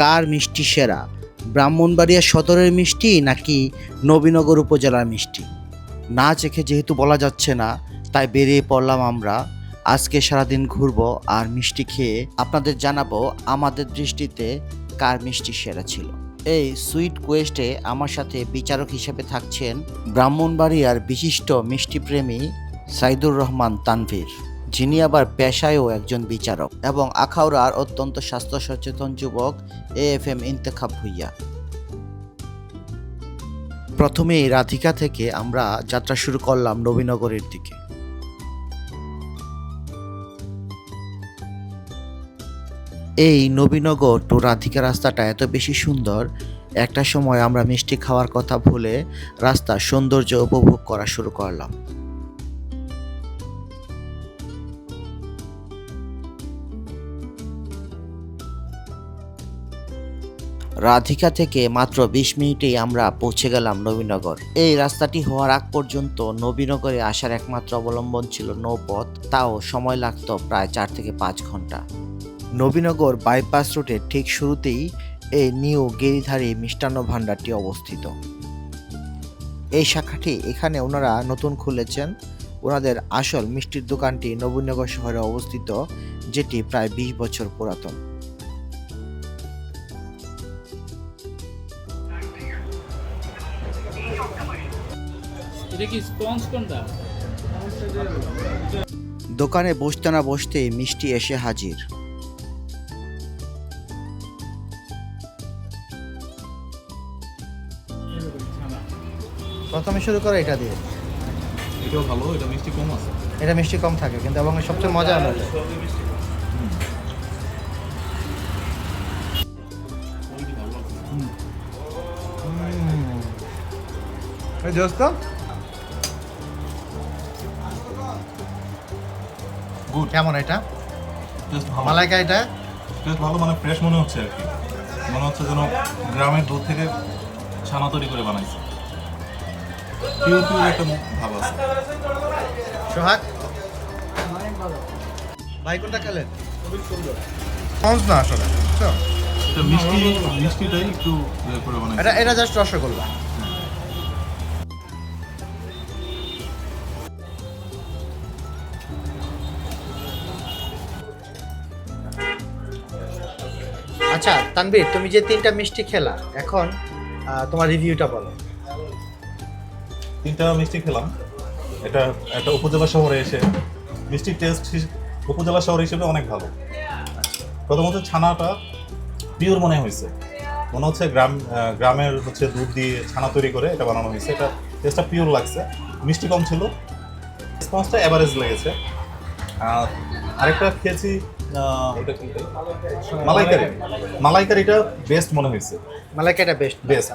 কার মিষ্টি সেরা? ব্রাহ্মণবাড়িয়া সদরের মিষ্টি নাকি নবীনগর উপজেলার মিষ্টি? না চেখে যেহেতু বলা যাচ্ছে না, তাই বেরিয়ে পড়লাম আমরা। আজকে সারাদিন ঘুরবো আর মিষ্টি খেয়ে আপনাদের জানাব আমাদের দৃষ্টিতে কার মিষ্টি সেরা ছিল। এই সুইট কোয়েস্টে আমার সাথে বিচারক হিসেবে থাকছেন ব্রাহ্মণবাড়িয়ার বিশিষ্ট মিষ্টিপ্রেমী সাইদুর রহমান তানভীর। যিনি আবার পেশায়ও একজন বিচারক এবং আখাউড়ার অত্যন্ত স্বাস্থ্য সচেতন যুবক A F M Intekhab Bhuiyan. প্রথমেই রাধিকা থেকে আমরা যাত্রা শুরু করলাম নবীনগরের দিকে। এই নবীনগর টু রাধিকা রাস্তাটা এত বেশি সুন্দর, একটা সময় আমরা মিষ্টি খাওয়ার কথা ভুলে রাস্তার সৌন্দর্য উপভোগ করা শুরু করলাম। রাধিকা থেকে মাত্র বিশ মিনিটেই আমরা পৌঁছে গেলাম নবীনগর। এই রাস্তাটি হওয়ার আগ পর্যন্ত নবীনগরে আসার একমাত্র অবলম্বন ছিল নৌপথ, তাও সময় লাগতো প্রায় চার থেকে পাঁচ ঘণ্টা। নবীনগর বাইপাস রুটের ঠিক শুরুতেই এই নিউ গেরিধারী মিষ্টান্ন ভাণ্ডারটি অবস্থিত। এই শাখাটি এখানে ওনারা নতুন খুলেছেন। ওনাদের আসল মিষ্টির দোকানটি নবীনগর শহরে অবস্থিত, যেটি প্রায় বিশ বছর পুরাতন। এটা কি স্পঞ্জ কোনটা? দোকানে বসতে না বসতেই মিষ্টি এসে হাজির। প্রথমে শুরু করো এটা দিয়ে। এটাও ভালো এটা মিষ্টি কম আছে। এটা মিষ্টি কম থাকে কিন্তু এবং সবচেয়ে মজা আনা যায় দোস্ত গুড কেমন এটা? টেস্ট ভালো। মালাইকা এটা? টেস্ট ভালো মানে ফ্রেশ মনে হচ্ছে আর কি। মনে হচ্ছে যেন গ্রামের দুধ থেকে ছানা তৈরি করে বানাইছে। পিওর পিওর একটা ভাব আছে। সোহাগ? ভাই কোনটা খেলেন? সহজ না আসলে বুঝছ? এটা মিষ্টি মিষ্টিটাই একটু ইয়ে করে বানাইছে। এটা এটা জাস্ট রসগোল্লা। তানবীর তুমি যে তিনটা মিষ্টি খেলা, এখন তোমার রিভিউটা বলো। তিনটা মিষ্টি খেলাম। এটা একটা উপজেলা শহরে এসে মিষ্টির টেস্ট উপজেলা শহর হিসেবে অনেক ভালো। প্রথমত ছানাটা পিওর মনে হয়েছে। মনে হচ্ছে গ্রাম গ্রামের হচ্ছে দুধ দিয়ে ছানা তৈরি করে এটা বানানো হয়েছে। এটা টেস্টটা পিওর লাগছে। মিষ্টি কম ছিল। রেসপন্সটা অ্যাভারেজ লেগেছে। আরেকটা খেয়েছি ওটা কি মালাইকারি। মালাইকারিটা বেস্ট মনে হয়েছে। মালাইকারিটা বেস্ট বেস্ট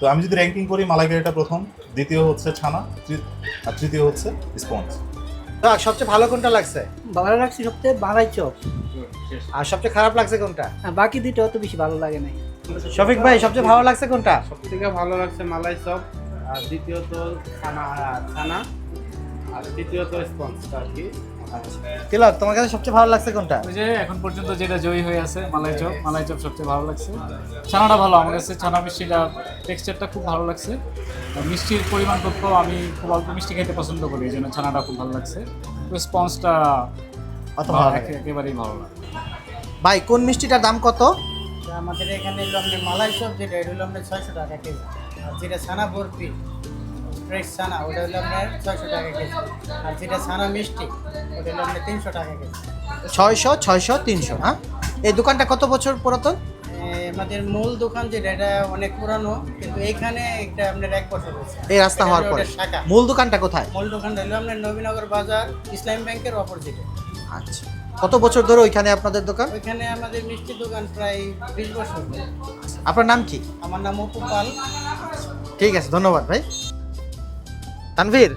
তো আমি যদি র্যাঙ্কিং করি মালাইকারিটা প্রথম দ্বিতীয় হচ্ছে ছানা আর তৃতীয় হচ্ছে স্পঞ্জ সবচেয়ে ভালো কোনটা লাগছে? ভালো লাগছে সবচেয়ে বাড়াই চপ। আর সবচেয়ে খারাপ লাগছে কোনটা? বাকি দুটো অত বেশি ভালো লাগে নাই। শফিক ভাই সবচেয়ে ভালো লাগছে কোনটা? থেকে ভালো লাগছে মালাই চপ আর দ্বিতীয়ত ছানা ছানা আর তৃতীয়ত স্পঞ্জটা আর কি। তিলক তোমার কাছে সবচেয়ে ভালো লাগছে কোনটা? ওই যে এখন পর্যন্ত যেটা জয়ী হয়ে আছে মালাই চপ মালাই চপ সবচেয়ে ভালো লাগছে। ছানাটা ভালো আমার কাছে ছানা মিষ্টিটা টেক্সচারটা খুব ভালো লাগছে। মিষ্টির পরিমাণ খুব কম আমি খুব অল্প মিষ্টি খেতে পছন্দ করি এই জন্য ছানাটা খুব ভালো লাগছে। স্পঞ্জটা অত ভালো লাগে। একেবারেই ভালো লাগে। ভাই কোন মিষ্টিটার দাম কত? আমাদের এখানে আপনার মালাই চপ যেটা এটা হলো আপনার ছয়শো টাকা কেজি। আর যেটা ছানা বরফি ফ্রেশ ছানা ওটা হলো আপনার ছয়শো টাকা কেজি। আর যেটা ছানা মিষ্টি ওটা হলো আপনার তিনশো টাকা কেজি। ছয়শো ছয়শো তিনশো হ্যাঁ? এই দোকানটা কত বছর পুরাতন? আমাদের মূল দোকান যেটা এটা অনেক পুরানো কিন্তু এইখানে একটা আপনার এক বছর হয়েছে। এই রাস্তা হওয়ার পরে। শাখা। মূল দোকানটা কোথায়? মূল দোকানটা হলো আপনার নবীনগর বাজার ইসলাম ব্যাংকের অপোজিটে আচ্ছা। কত বছর ধরে ওইখানে আপনাদের দোকান? ওইখানে আমাদের মিষ্টি দোকান প্রায় বিশ বছর। আপনার নাম কি? আমার নাম অপু পাল। ঠিক আছে ধন্যবাদ ভাই। তানভীর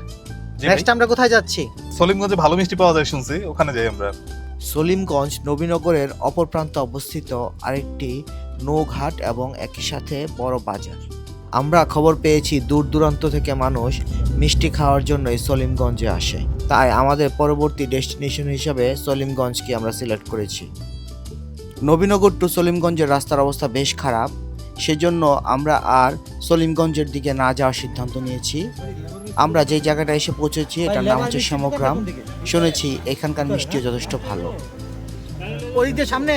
নেক্সট আমরা কোথায় যাচ্ছি? সলিমগঞ্জে ভালো মিষ্টি পাওয়া যায় শুনছি ওখানে যাই আমরা। সলিমগঞ্জ নবীনগরের অপর প্রান্তে অবস্থিত আরেকটি নৌঘাট এবং একই সাথে বড় বাজার। আমরা খবর পেয়েছি দূর দূরান্ত থেকে মানুষ মিষ্টি খাওয়ার জন্য সলিমগঞ্জে আসে। তাই আমাদের পরবর্তী ডেস্টিনেশন হিসাবে সলিমগঞ্জকে আমরা সিলেক্ট করেছি। নবীনগর টু সলিমগঞ্জের রাস্তার অবস্থা বেশ খারাপ। সেজন্য আমরা আর সলিমগঞ্জের দিকে না যাওয়ার সিদ্ধান্ত নিয়েছি। আমরা যে জায়গাটা এসে পৌঁছেছি এটার নাম হচ্ছে শ্যামগ্রাম শুনেছি এখানকার মিষ্টিও যথেষ্ট ভালো। ওই যে সামনে।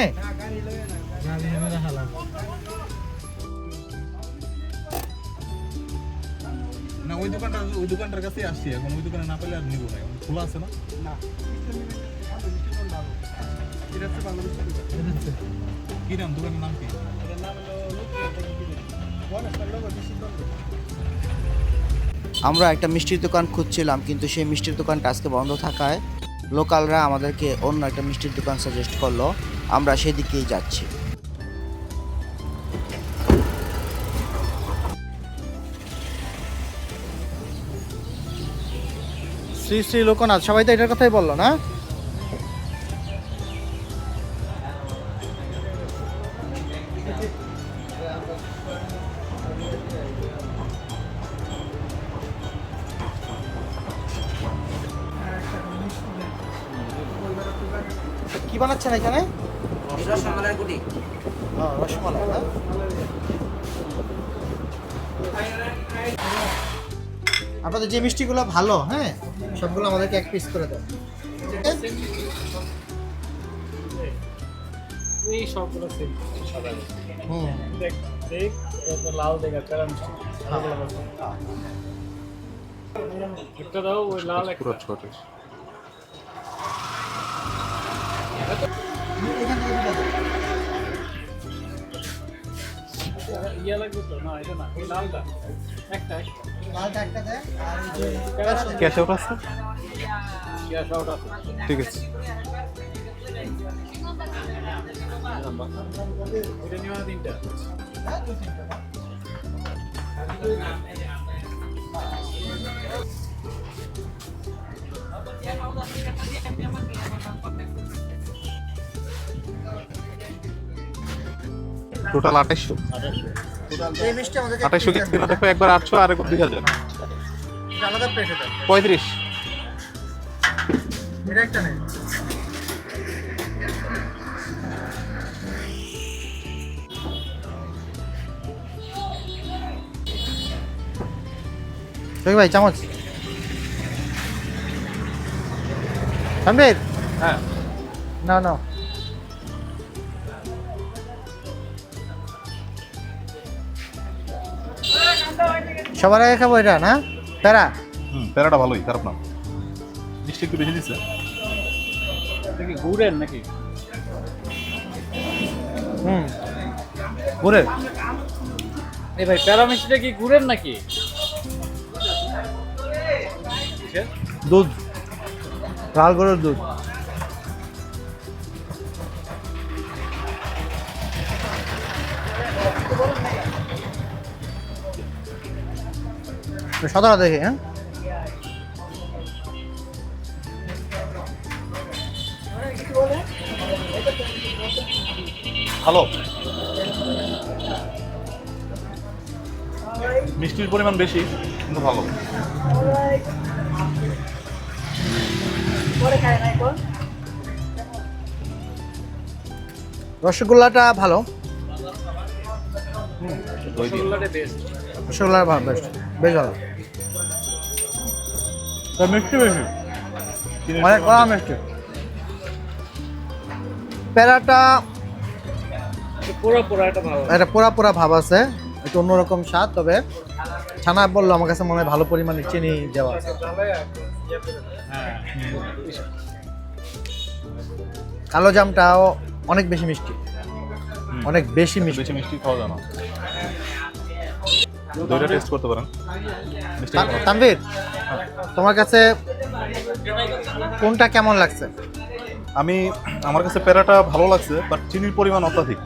না ওই দোকানটা ওই দোকানটার কাছেই আসছি এখন। ওই দোকানে না পেলে আর নিবো না এখন। খোলা আছে না? কি নাম? দোকানের নাম কি? আমরা একটা মিষ্টির দোকান খুঁজছিলাম, কিন্তু সেই মিষ্টির দোকানটা আজকে বন্ধ থাকায় লোকালরা আমাদেরকে অন্য একটা মিষ্টির দোকান সাজেস্ট করল। আমরা সেদিকেই যাচ্ছি। শ্রী শ্রী লোকনাথ, সবাই তো এটার কথাই বলল না? যে মিষ্টিগুলো ভালো হ্যাঁ সবগুলো আমাদেরকে এক পিস করে দেন এই সবগুলো সেম সাদা হুম। দেখ দেখ একটা দাও ওই লাল একটা। পুরো ছোট। ইয়া লাগবে তো? না এটা না ওই লালটা। একটা একটা। ক্যাশ আউট আছে ঠিক আছে। টোটাল আঠাইশশো। এই আঠাইশশো দেখো একবার আটশো আর একবার দুই হাজার। পঁয়ত্রিশ। ভাই চামচ। রণবীর হ্যাঁ। না না সবার আগে খাব এটা না? প্যারা? হুম প্যারাটা ভালোই খারাপ না। মিষ্টি একটু বেশি দিচ্ছে। এটা কি গুড়ের নাকি? হুম। ঘুরে এই ভাই প্যারা মিষ্টিটা কি গুড়ের নাকি? দুধ। লাল গরুর দুধ। সতেরো দেখে হ্যাঁ? ভালো মিষ্টির পরিমাণ বেশি কিন্তু ভালো। রসগোল্লাটা ভালো। রসগোল্লাটা বেস্ট রসগোল্লা ভালো বেশ বেশ ভালো। মিষ্টি বেশি? অনেক কড়া মিষ্টি। প্যারাটা এটা একটা পোড়া পোড়া ভাব আছে একটু অন্যরকম স্বাদ তবে ছানা বলল আমার কাছে মনে হয় ভালো পরিমাণে চিনি দেওয়া আছে। হ্যাঁ কালো জামটাও অনেক বেশি মিষ্টি। অনেক বেশি মিষ্টি। মিষ্টি খাওয়া যায় না। দইটা টেস্ট করতে পারেন। তানভীর তোমার কাছে কোনটা কেমন লাগছে? আমি আমার কাছে প্যারাটা ভালো লাগছে বাট চিনির পরিমাণ অত্যাধিক।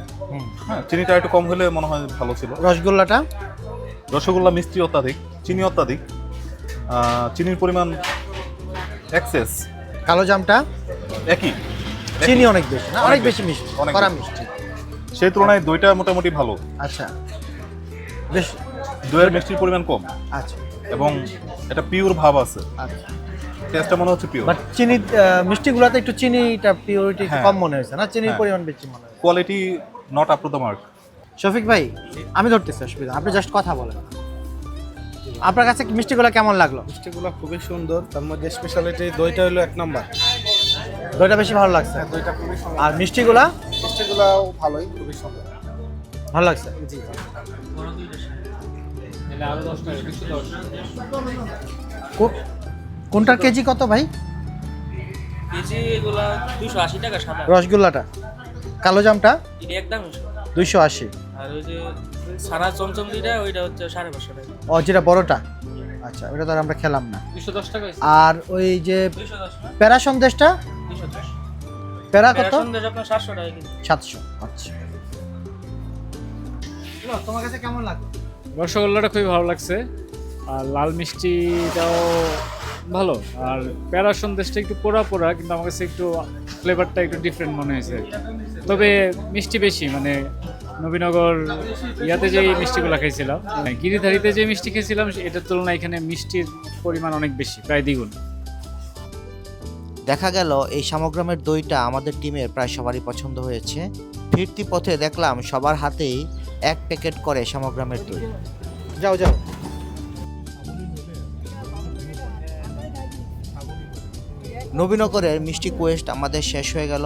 হ্যাঁ চিনিটা একটু কম হলে মনে হয় ভালো ছিল। রসগোল্লাটা? রসগোল্লা মিষ্টি অত্যাধিক চিনি অত্যাধিক। চিনির পরিমাণ এক্সেস কালো জামটা? একই। চিনি অনেক বেশি না? অনেক বেশি। মিষ্টি অনেক বেশি। মিষ্টি। সেই তুলনায় দইটা মোটামুটি ভালো। আচ্ছা। বেশ দইয়ের মিষ্টির পরিমাণ কম। আচ্ছা। এবং এটা পিওর ভাব আছে। আচ্ছা। টেস্টটা মনে হচ্ছে পিওর বাট চিনি মিষ্টিগুলোতে একটু চিনিটা পিওরিটি হ্যাঁ। কম মনে হয়েছে না? চিনির হ্যাঁ। পরিমাণ বেশি মনে হয়েছে। Quality not up to the mark Shafiq ভাই আমি ধরতেছি অসুবিধা আপনি জাস্ট কথা বলেন। আপনার কাছে মিষ্টিগুলো কেমন লাগল? মিষ্টিগুলো খুবই সুন্দর। তার মধ্যে স্পেশালিটি দইটা হলো এক নাম্বার। দইটা বেশি ভালো লাগছে? দইটা খুবই সুন্দর। আর মিষ্টিগুলা? মিষ্টিগুলোও ভালোই খুবই সুন্দর। ভালো লাগছে? জি। কোনটার কেজি কত ভাই? কেজি এগুলা টাকা সাদা। রসগোল্লাটা। কালো জামটা? এটা একদম দুইশো আর ওই যে সারা চমচম ওইটা হচ্ছে টাকা। ও যেটা বড়টা? আচ্ছা ওটা তো আমরা খেলাম না। টাকা আর ওই যে প্যারা সন্দেশটা? দুইশো দশ। প্যারা কত? সন্দেশ আপনার সাতশো টাকা কিন্তু সাতশো আচ্ছা। তোমার কাছে কেমন লাগল? রসগোল্লাটা খুবই ভালো লাগছে। আর লাল মিষ্টিটাও ভালো। আর প্যারা সন্দেশটা একটু পোড়া পোড়া, কিন্তু আমার কাছে একটু ফ্লেভারটা একটু ডিফারেন্ট মনে হয়েছে। তবে মিষ্টি বেশি মানে নবীনগর ইয়াতে যে মিষ্টিগুলো খেয়েছিলাম মানে গিরিধারিতে যে মিষ্টি খেয়েছিলাম, এটার তুলনায় এখানে মিষ্টির পরিমাণ অনেক বেশি, প্রায় দ্বিগুণ। দেখা গেল, এই সামগ্রামের দইটা আমাদের টিমের প্রায় সবারই পছন্দ হয়েছে। ফিরতি পথে দেখলাম সবার হাতেই এক প্যাকেট করে সামগ্রামের দই। যাও যাও। নবীনগরের মিষ্টি কোয়েস্ট আমাদের শেষ হয়ে গেল।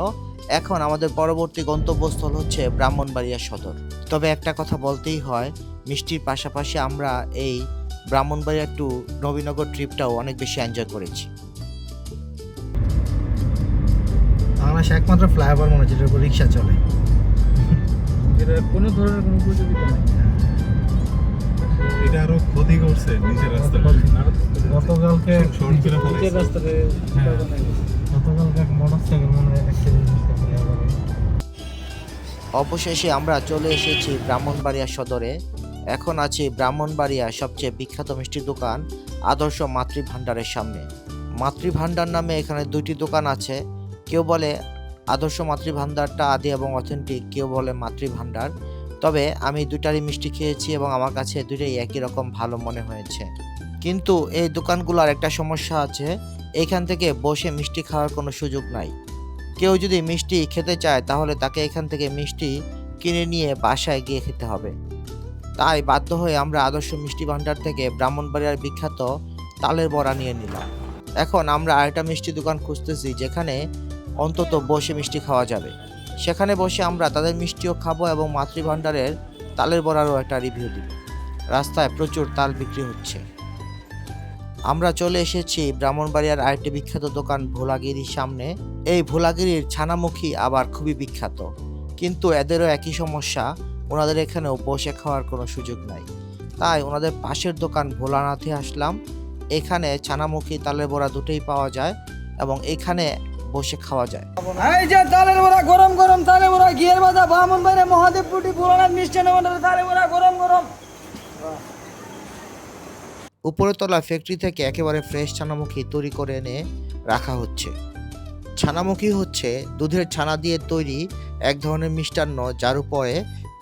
এখন আমাদের পরবর্তী গন্তব্যস্থল হচ্ছে ব্রাহ্মণবাড়িয়া সদর। তবে একটা কথা বলতেই হয়, মিষ্টির পাশাপাশি আমরা এই ব্রাহ্মণবাড়িয়া টু নবীনগর ট্রিপটাও অনেক বেশি এনজয় করেছি। বাংলাদেশে একমাত্র ফ্লাইওভার মনে হচ্ছে রিক্সা চলে। এটা কোনো ধরনের কোনো উপযোগিতা নাই। এটা আরও ক্ষতি করছে নিচের রাস্তাটা গতকালকে শর্ট করে ফেলেছে। রাস্তাতে গতকালকে এক মোটরসাইকেল মনে হয় অ্যাক্সিডেন্ট অবশেষে আমরা চলে এসেছি ব্রাহ্মণবাড়িয়া সদরে। এখন আছি ব্রাহ্মণবাড়িয়া সবচেয়ে বিখ্যাত মিষ্টির দোকান আদর্শ মাতৃভাণ্ডারের সামনে। মাতৃভাণ্ডার নামে এখানে দুইটি দোকান আছে। কেউ বলে আদর্শ মাতৃভাণ্ডারটা আদি এবং অথেন্টিক, কেউ বলে মাতৃভাণ্ডার। তবে আমি দুটারই মিষ্টি খেয়েছি এবং আমার কাছে দুইটাই একই রকম ভালো মনে হয়েছে। কিন্তু এই দোকানগুলোর একটা সমস্যা আছে, এখান থেকে বসে মিষ্টি খাওয়ার কোনো সুযোগ নাই। কেউ যদি মিষ্টি খেতে চায়, তাহলে তাকে এখান থেকে মিষ্টি কিনে নিয়ে বাসায় গিয়ে খেতে হবে। তাই বাধ্য হয়ে আমরা আদর্শ মিষ্টি ভাণ্ডার থেকে ব্রাহ্মণবাড়িয়ার বিখ্যাত তালের বড়া নিয়ে নিলাম। এখন আমরা আরেকটা মিষ্টি দোকান খুঁজতেছি, যেখানে অন্তত বসে মিষ্টি খাওয়া যাবে। সেখানে বসে আমরা তাদের মিষ্টিও খাব এবং মাতৃভাণ্ডারের তালের বড়ারও একটা রিভিউ দিব। রাস্তায় প্রচুর তাল বিক্রি হচ্ছে। আমরা চলে এসেছি ব্রাহ্মণবাড়িয়ার আরেকটি বিখ্যাত দোকান ভোলাগিরির সামনে। এই ভোলাগিরির ছানামুখী আবার খুবই বিখ্যাত। কিন্তু এদেরও একই সমস্যা, ওনাদের এখানেও বসে খাওয়ার কোনো সুযোগ নাই। তাই ওনাদের পাশের দোকান ভোলানাথে আসলাম। এখানে ছানামুখী তালের বড়া দুটোই পাওয়া যায় এবং এখানে বসে খাওয়া যায়। এই যে তালের বড়া গরম গরম তালের বড়া ঘিয়ের বাজা বামন বাইরে মহাদেব পুটি পুরানাথ ভান্ডারের তালের বড়া গরম গরম। উপরে তলা ফ্যাক্টরি থেকে একেবারে ফ্রেশ ছানামুখী তৈরি করে এনে রাখা হচ্ছে। ছানামুখী হচ্ছে দুধের ছানা দিয়ে তৈরি এক ধরনের মিষ্টান্ন যার উপরে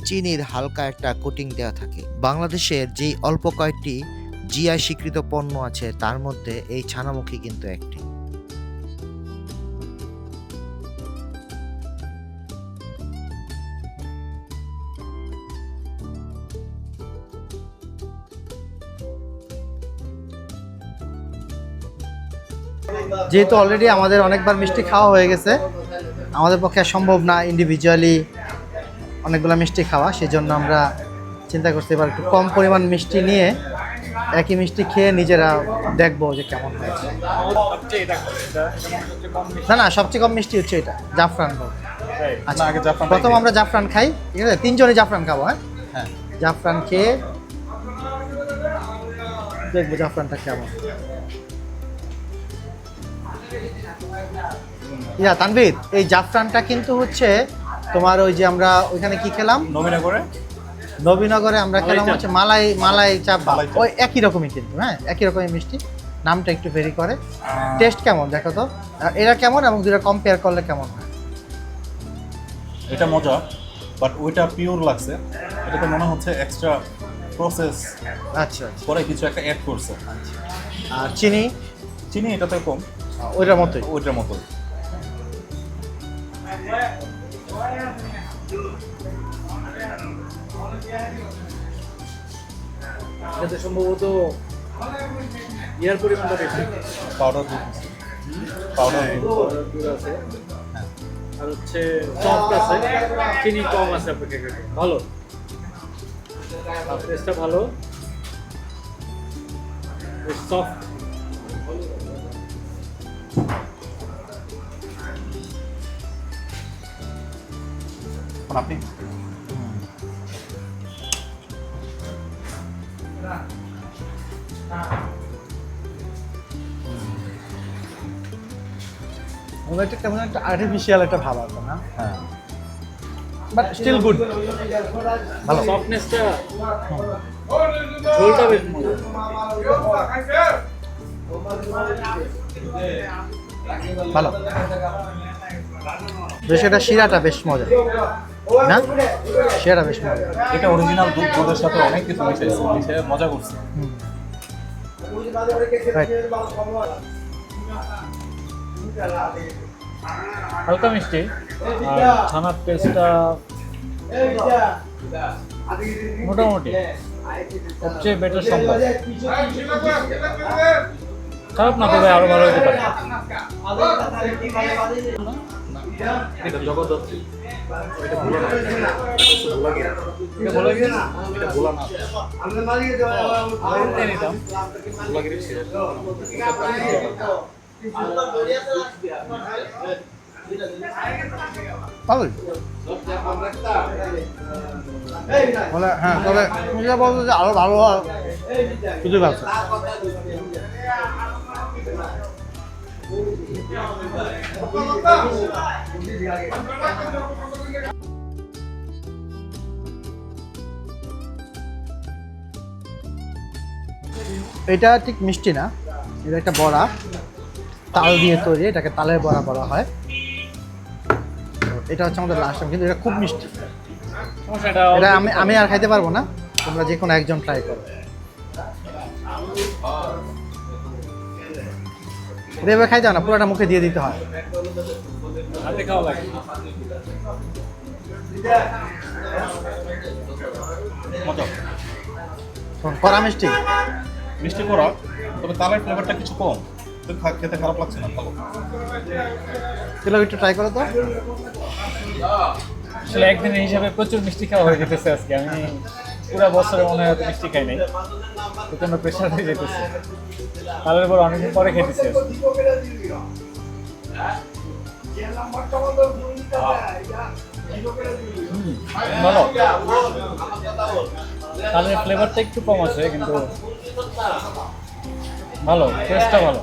চিনির হালকা একটা কোটিং দেওয়া থাকে। বাংলাদেশের যেই অল্প কয়েকটি জিআই স্বীকৃত পণ্য আছে তার মধ্যে এই ছানামুখী কিন্তু একটি। যেহেতু অলরেডি আমাদের অনেকবার মিষ্টি খাওয়া হয়ে গেছে আমাদের পক্ষে সম্ভব না ইন্ডিভিজুয়ালি অনেকগুলো মিষ্টি খাওয়া সেই জন্য আমরা চিন্তা করতে এবার একটু কম পরিমাণ মিষ্টি নিয়ে একই মিষ্টি খেয়ে নিজেরা দেখব যে কেমন হয়েছে না না সবচেয়ে কম মিষ্টি হচ্ছে এটা জাফরান ভোগ। আচ্ছা প্রথম আমরা জাফরান খাই ঠিক আছে? তিনজনই জাফরান খাব হ্যাঁ? হ্যাঁ। জাফরান খেয়ে দেখব জাফরানটা কেমন। ইয়া তানভীর এই জাফরানটা কিন্তু হচ্ছে তোমার ওই যে আমরা ওইখানে কি খেলাম? নবীনগরে। নবীনগরে আমরা খেলাম হচ্ছে মালাই মালাই চাপ ওই একই রকমই কিন্তু হ্যাঁ? একই রকমই মিষ্টি। নামটা একটু ভেরি করে। টেস্ট কেমন দেখো তো? এরা কেমন এবং দুটা কম্পেয়ার করলে কেমন হয়? এটা মজা বাট ওইটা পিওর লাগছে। এটাতে মনে হচ্ছে এক্সট্রা প্রসেস আচ্ছা আচ্ছা। করে কিছু একটা অ্যাড করছে। আর চিনি? চিনি এটাতে কম। ওইটার মতোই। ওইটার মতো এটাতে সম্ভবত ইয়ার পরিমাণটা বেশি। পাউডার দুধ। পাউডার দুধ। আছে। আর হচ্ছে সফট আছে। চিনি কম আছে অপেক্ষাকৃত ভালো। টেস্টটা ভালো। সফট আপনি? ওদের একটা কেমন একটা আর্টিফিশিয়াল একটা ভাব আছে না? হ্যাঁ। বাট স্টিল গুড ভালো। সফটনেসটা ঝোলটা বেশ মজা ভালো। বেশ এটা শিরাটা বেশ মজা। না? শিরাটা বেশ মজা। এটা অরিজিনাল দুধ দুধের সাথে অনেক কিছু মিশাইছে মিশে মজা করছে. হালকা মিষ্টি আর ছানার টেস্টটা মোটামুটি সবচেয়ে বেটার সম্ভব খারাপ না তবে আরও ভালো হতে পারে। এটা জগদ্ধাত্রী। এটা ভোলা না এটা ভোলা গিরি? এটা ভোলা না নিয়ে নিতাম ভোলাগিরি ছিল ভালোই বলে হ্যাঁ তবে তুমি যা যে আরও ভালো হয় সুযোগ আছে এটা ঠিক মিষ্টি না এটা একটা বড়া। তাল দিয়ে তৈরি এটাকে তালের বড়া বলা হয়। এটা হচ্ছে আমাদের লাস্ট কিন্তু এটা খুব মিষ্টি। এটা আমি আমি আর খাইতে পারব না তোমরা যে কোনো একজন ট্রাই করো। এবার খাইতে হয় না পুরোটা মুখে দিয়ে দিতে হয়। হাতে খাওয়া লাগে। কড়া মিষ্টি। মিষ্টি করা তবে তালের ফ্লেভারটা কিছু কম। খেতে খারাপ লাগছে না ভালো। এগুলো একটু ট্রাই করো তো। আসলে একদিনের হিসাবে প্রচুর মিষ্টি খাওয়া হয়ে যেতেছে আজকে আমি পুরো বছরে মনে হয় মিষ্টি খাই নাই। প্রচণ্ড প্রেশার হয়ে যেতেছে তালের পর অনেকদিন পরে খেতেছি ভালো তালের ফ্লেভারটা একটু কম আছে, কিন্তু ভালো টেস্টটা ভালো।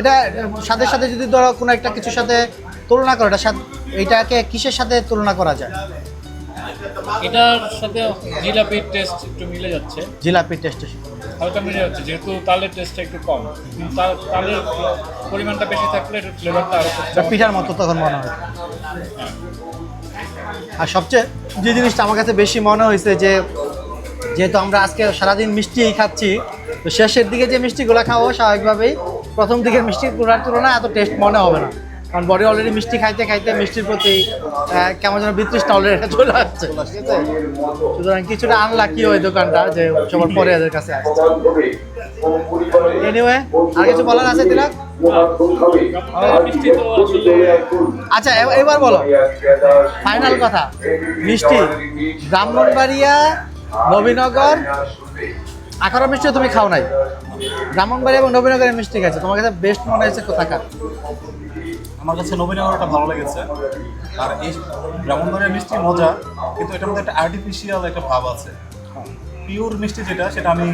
এটা সাথে সাথে যদি ধরো কোনো একটা কিছুর সাথে তুলনা করো, এটা এইটাকে কিসের সাথে তুলনা করা যায়? এটার সাথে জিলাপির টেস্ট একটু মিলে যাচ্ছে। জিলাপির টেস্টের হালকা মিলে যাচ্ছে যেহেতু তালের টেস্টটা একটু কম। তালের পরিমাণটা বেশি থাকলে এটার ফ্লেভারটা আরও পিঠার মতো তখন মনে হয়। আর সবচেয়ে যে জিনিসটা আমার কাছে বেশি মনে হয়েছে যে যেহেতু আমরা আজকে সারাদিন মিষ্টিই খাচ্ছি তো শেষের দিকে যে মিষ্টিগুলো খাব স্বাভাবিকভাবেই প্রথম দিকের মিষ্টিগুলোর তুলনায় এত টেস্ট মনে হবে না। কারণ বডি অলরেডি মিষ্টি খাইতে খাইতে মিষ্টির প্রতি কেমন যেন বিতৃষ্ণা অলরেডি চলে আসছে। ঠিক আছে সুতরাং কিছুটা আনলাকি ওই দোকানটা যে সবার পরে এদের কাছে আসছে। এনিওয়ে আর কিছু বলার আছে তিলক? আচ্ছা এবার বলো। ফাইনাল কথা। মিষ্টি, ব্রাহ্মণবাড়িয়া, নবীনগর আখাড়া মিষ্টি তুমি খাও নাই। ব্রাহ্মণবাড়িয়া এবং নবীনগরের মিষ্টি খাইছো। তোমার কাছে বেস্ট মনে হয়েছে কোথাকার? আমার কাছে নবীনগরটা ভালো লেগেছে। আর এই ব্রাহ্মণবাড়িয়ার মিষ্টি মজা কিন্তু এটার মধ্যে একটা আর্টিফিশিয়াল একটা ভাব আছে। পিওর মিষ্টি যেটা সেটা আমি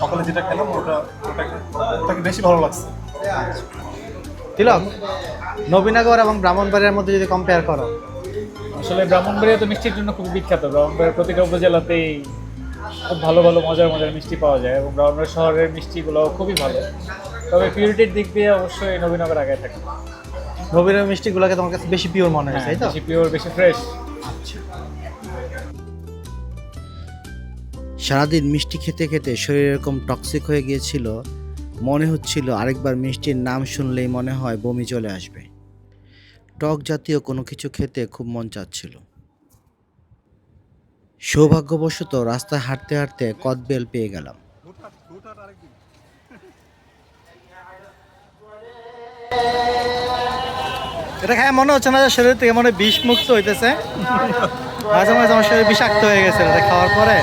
সকালে যেটা খেলাম ওটা ওটাকে ওটাকে বেশি ভালো লাগছে। তিলক নবীনগর এবং ব্রাহ্মণবাড়িয়ার মধ্যে যদি কম্পেয়ার করো। আসলে ব্রাহ্মণবাড়িয়া তো মিষ্টির জন্য খুব বিখ্যাত। ব্রাহ্মণবাড়িয়ার প্রতিটা উপজেলাতেই খুব ভালো ভালো মজার মজার মিষ্টি পাওয়া যায় এবং ব্রাহ্মণবাড়িয়া শহরের মিষ্টিগুলো খুবই ভালো। তবে পিউরিটির দিক দিয়ে অবশ্যই নবীনগর আগে থাকে নবীনগর মিষ্টিগুলোকে তোমার কাছে বেশি পিওর মনে হয়েছে হ্যাঁ, তাই তো? বেশি পিওর বেশি ফ্রেশ সারাদিন মিষ্টি খেতে খেতে শরীর এরকম টক্সিক হয়ে গিয়েছিল মনে হচ্ছিল আরেকবার মিষ্টির নাম শুনলেই মনে হয় বমি চলে আসবে। টক জাতীয় কোনো কিছু খেতে খুব মন চাচ্ছিল। সৌভাগ্যবশত রাস্তায় হাঁটতে হাঁটতে কদবেল পেয়ে গেলাম। এটা খায় মনে হচ্ছে না যে শরীর থেকে মনে বিষ মুক্ত হইতেছে। মাঝে মাঝে আমার শরীর বিষাক্ত হয়ে গেছে, এটা খাওয়ার পরে।